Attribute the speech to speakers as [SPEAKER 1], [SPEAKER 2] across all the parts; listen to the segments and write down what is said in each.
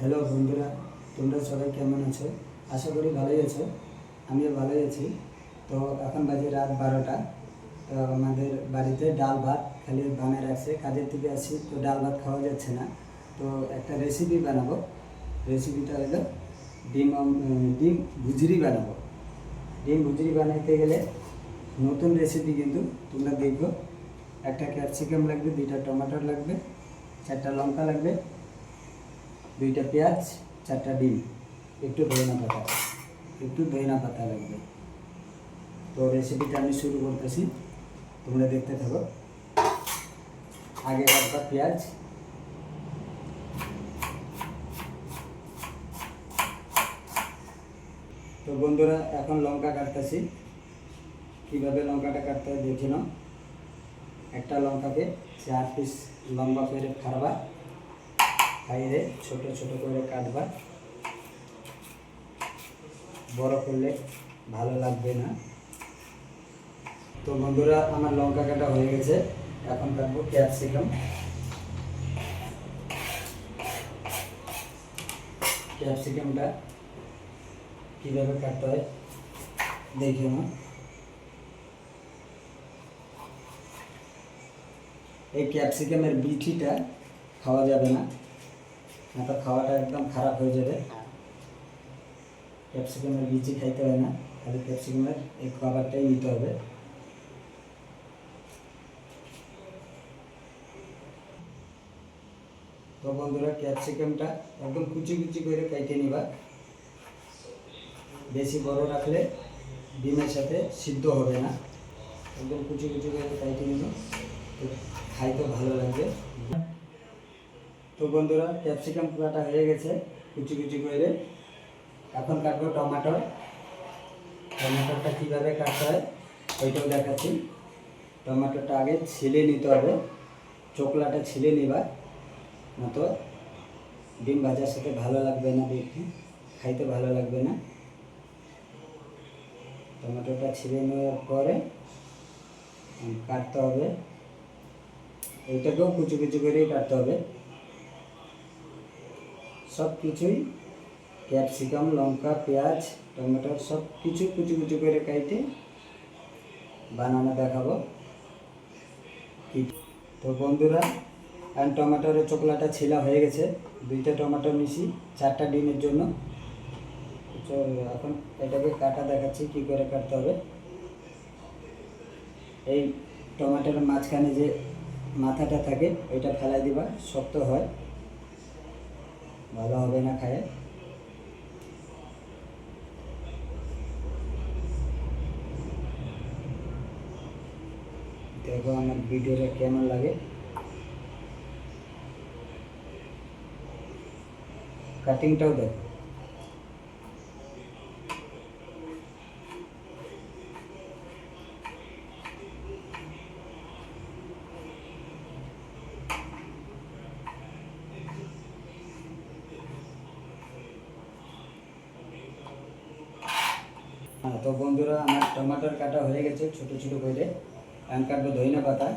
[SPEAKER 1] Hello বন্ধুরা, তোমরা সবাই কেমন আছো? আশা করি ভালোই আছো। আমিও ভালোই আছি। তো এখন বাজে রাত বারোটা। তো আমাদের বাড়িতে ডাল ভাত খালি বানিয়ে রাখছে। কাজের থেকে আসি তো ডাল ভাত খাওয়া যাচ্ছে না। তো একটা রেসিপি বানাবো। রেসিপিটা হলো ডিম ডিম ভুজিরি বানাবো। ডিম ভুজিরি বানাইতে গেলে নতুন রেসিপি কিন্তু তোমরা দেখব। একটা ক্যাপসিকাম লাগবে, দুইটা টমেটো লাগবে, চারটা লঙ্কা লাগবে দুইটা পেঁয়াজ, চারটা ডিম। একটু ধনিয়া পাতা। একটু ধনিয়া পাতা লাগবে। তো রেসিপিটা আমি শুরু করতেছি। তোমরা দেখতে থাকো। আগে কাটবা পেঁয়াজ। তো বন্ধুরা, এখন লঙ্কা কাটতেছি। কীভাবে লঙ্কাটা কাটতে হয় দেখে নাও। একটা লঙ্কাকে চার পিস লম্বা করে ফাড়বা। বাইরে ছোট ছোট করে কাটবা। বড় করলে ভালো লাগবে না। তো বন্ধুরা, আমার লঙ্কা কাটা হয়ে গেছে। এখন কাটবো ক্যাপসিকাম। ক্যাপসিকামটা কীভাবে কাটতে হয় দেখি আমার এই ক্যাপসিকামের বিচিটা খাওয়া যাবে না। না তো খাওয়াটা একদম খারাপ হয়ে যাবে। ক্যাপসিকামের বিচি খাইতে হয় না, খালি ক্যাপসিকামের এই খাবারটাই নিতে হবে। তো বন্ধুরা, ক্যাপসিকামটা একদম কুচি কুচি করে কেটে নিবা। বেশি বড় রাখলে ডিমের সাথে সিদ্ধ হবে না। একদম কুচি কুচি করে কেটে নিব। খাইতে ভালো লাগবে। তো বন্ধুরা, ক্যাপসিকাম কাটা হয়ে গেছে কুচি কুচি করে। এখন কাটবো টমাটো। টমাটোটা কীভাবে কাটতে হয়, ওইটাও দেখাচ্ছি। টমাটোটা আগে ছিলে নিতে হবে। চোকলাটা ছিলে নিবা মতো। ডিম ভাজার সাথে ভালো লাগবে না দেখতে, খাইতে ভালো লাগবে না। টমেটোটা ছিলে নেওয়ার পরে কাটতে হবে। এইটাকেও কুচি কুচি করেই কাটতে হবে। সব কিছুই ক্যাপসিকাম, লঙ্কা, পেঁয়াজ, টমেটো সব কিছু কুচি কুচি করে কাইটে বানানো দেখাবো। তো বন্ধুরা আর টমেটোর চোকলাটা ছিলা হয়ে গেছে। দুইটা টমেটো নিছি, চারটা ডিমের জন্য। তো এখন এটাকে কাটা দেখাচ্ছি, কি করে কাটতে হবে। এই টমেটোর মাঝখানে যে মাথাটা থাকে, ওইটা ফেলাই দিবা, শক্ত হয়। ভালো হবে না খায় দেখো আমার ভিডিওটা কেমন লাগে কাটিংটাও দেখো হ্যাঁ তো বন্ধুরা, আমার টমাটোর কাটা হয়ে গেছে ছোট ছোট করে। আমি কাটবো ধইনা পাতা।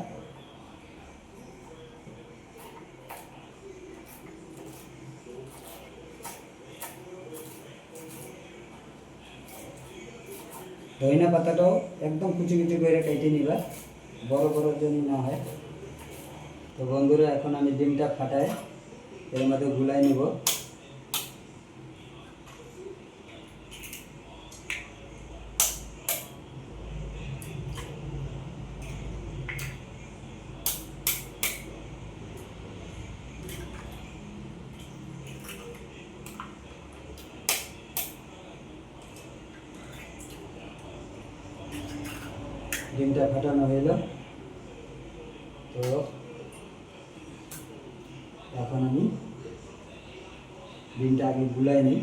[SPEAKER 1] ধইনা পাতাটাও একদম কুচি কুচি করে কেটে নিবা, বড় বড় যেন না হয়। তো বন্ধুরা, এখন আমি ডিমটা ফাটাই এর মধ্যে গুলাই নিব। ডিমটা ফাটানো হইল। তো এখন আমি ডিমটা আগে গুলাই নিই।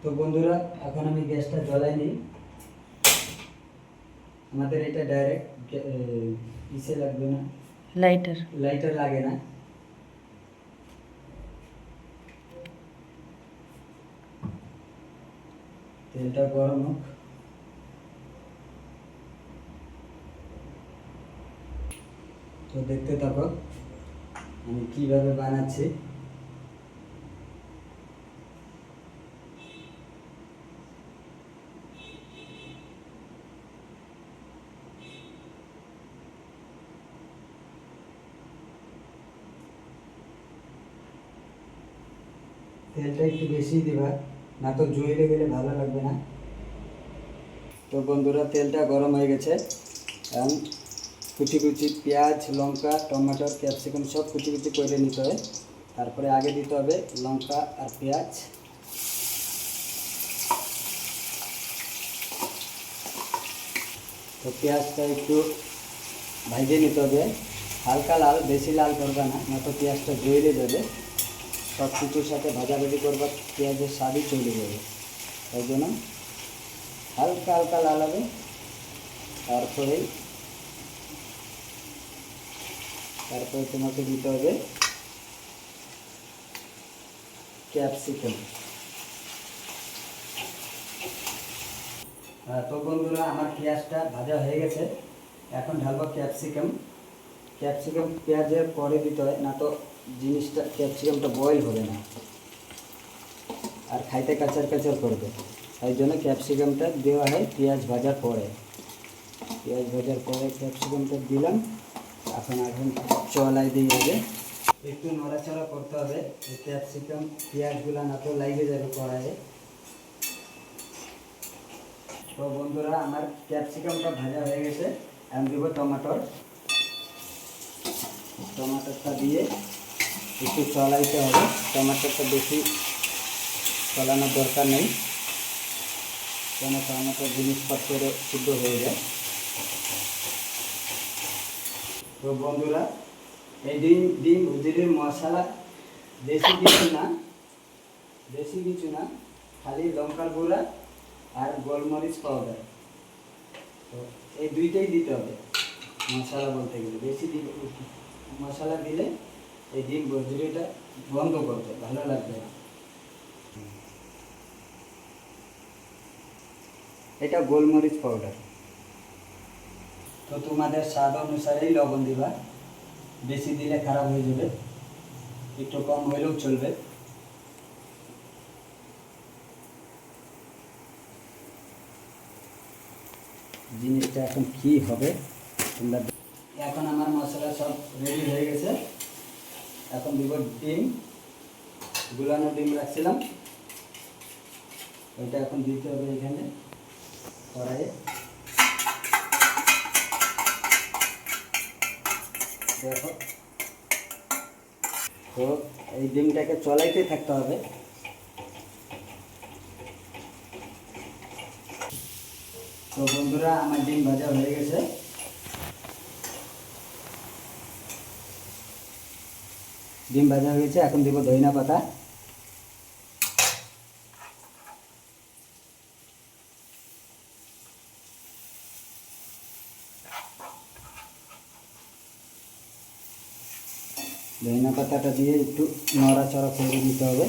[SPEAKER 1] তো বন্ধুরা এখন আমি গ্যাসটা জ্বলাই নিই। আমাদের এটা ডাইরেক্ট ইসে লাগবে না।
[SPEAKER 2] লাইটার
[SPEAKER 1] লাইটার লাগে না। তেলটা গরম হোক। তো দেখতে থাকো আমি কীভাবে বানাচ্ছি। তেলটা একটু বেশি দিবা। না তো জুইলে গেলে ভালো লাগবে না। তো বন্ধুরা, তেলটা গরম হয়ে গেছে। এখন কুচি কুচি পেঁয়াজ, লঙ্কা, টমেটো, ক্যাপসিকাম সব কুচি কুচি করে নিতে হবে। তারপরে আগে দিতে হবে লঙ্কা আর পেঁয়াজ। তো পেঁয়াজটা একটু ভাজে নিতে হবে। হালকা লাল, বেশি লাল করবে না না তো পেঁয়াজটা জইলে যাবে সব কিছুর সাথে ভাজাভাজি করবা পেঁয়াজের স্বাদই চলে যাবে। তাই জন্য হালকা হালকা লাল হবে। তারপরেই তারপরে তোমাকে দিতে হবে ক্যাপসিকাম। তো বন্ধুরা, আমার পেঁয়াজটা ভাজা হয়ে গেছে। এখন ঢালবো ক্যাপসিকাম। ক্যাপসিকাম পেঁয়াজের পরে দিতে হয়, না তো জিনিসটা ক্যাপসিকামটা বয়েল হবে না। আর খাইতে কাচার কাচার করবে। তাই জন্য ক্যাপসিকামটা দেওয়া হয় পেঁয়াজ ভাজার পরে। পেঁয়াজ ভাজার পরে ক্যাপসিকামটা দিলাম। এখন এখন চলাই দিয়ে হবে। একটু নড়াচড়া করতে হবে। ক্যাপসিকাম পেঁয়াজগুলো না তো লাগিয়ে যাবে কড়াইয়ে। তো বন্ধুরা, আমার ক্যাপসিকামটা ভাজা হয়ে গেছে। আমি দেবো টমাটোর। টমাটোরটা দিয়ে একটু চলাইতে হবে। টমাটোরটা বেশি চলানোর দরকার নেই। কেন টমাটো জিনিসপত্র সিদ্ধ হয়ে যায়। তো বন্ধুরা, এই ডিম ডিম ভুজিরের মশলা বেশি কিছু না। বেশি কিছু না, খালি লঙ্কার গুঁড়া আর গোলমরিচ পাউডার তো এই দুইটাই দিতে হবে মশলা বলতে গেলে। বেশি দিলে মশলা দিলে এই ডিম ভুজিরিটা বন্ধ করবে ভালো লাগবে না। এটা গোলমরিচ পাউডার তো তোমাদের স্বাদ অনুসারেই লবণ দিবা। বেশি দিলে খারাপ হয়ে যাবে। একটু কম হইলেও চলবে। জিনিসটা এখন কি হবে? তোমরা এখন আমার মশলা সব রেডি হয়ে গেছে। এখন দিব ডিম, গুলানো ডিম রাখছিলাম। ওইটা এখন দিতে হবে এখানে, কড়াইয়ে। দেখো। তো এই ডিমটাকে চলাইতে থাকতে হবে। তো বন্ধুরা, আমার ডিম ভাজা হয়ে গেছে। ডিম ভাজা হয়ে গেছে, এখন দেবো ধইনা পাতা। ধইনা পাতাটা দিয়ে একটু নড়াচড়া করে দিতে হবে।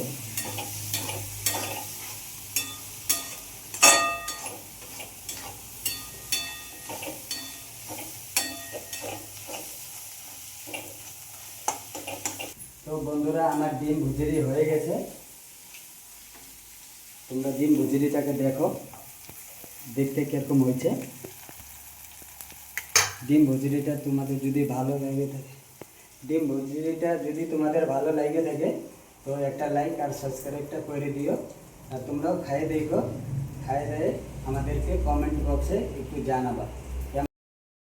[SPEAKER 1] তো বন্ধুরা, আমার ডিম ভুজিরি হয়ে গেছে। তোমরা ডিম ভুজিরিটাকে দেখো, দেখতে কীরকম হয়েছে। ডিম ভুজিরিটা তোমাদের যদি ভালো লাগে থাকে, ডিম ভুজিরিটা যদি তোমাদের ভালো লাগে থাকে, তো একটা লাইক আর সাবস্ক্রাইবটা করে দিও। আর তোমরাও খাই দেখো, খাই দিয়ে আমাদেরকে কমেন্ট বক্সে একটু জানাবা।